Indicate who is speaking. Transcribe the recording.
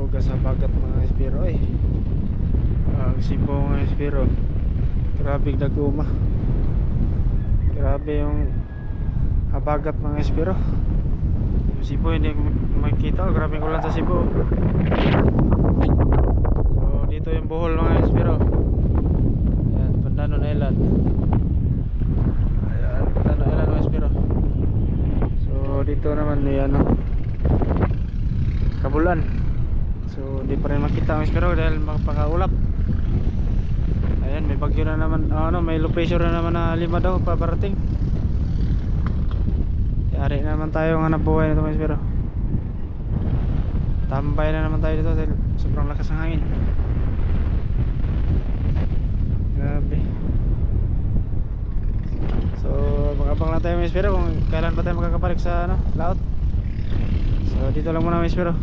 Speaker 1: soga sa bagat mga espiro. Eh ang sipo mga espiro. Grabe daguma. Grabe yung habagat mga espiro. Yung sipo hindi makikita. Grabe ulan sa sipo so dito yung buhol mga espiro. Ayan Pandanon Island. Ayan Pandanon Island mga espiro. So dito naman yan no. Kabulan so di pa rin makita ang espiro dahil makapakaulap ayan may bagyo na naman ah, ano may low pressure na naman na lima daw paparating. Yari na naman tayo ng hanap buhay nito mga espiro. Tambay na naman tayo dito dahil sobrang lakas ng hangin. Grabe. So mag-abang lang tayo mga espiro kung kailan pa tayo makakapalik sa ano laot. So dito lang muna mga espiro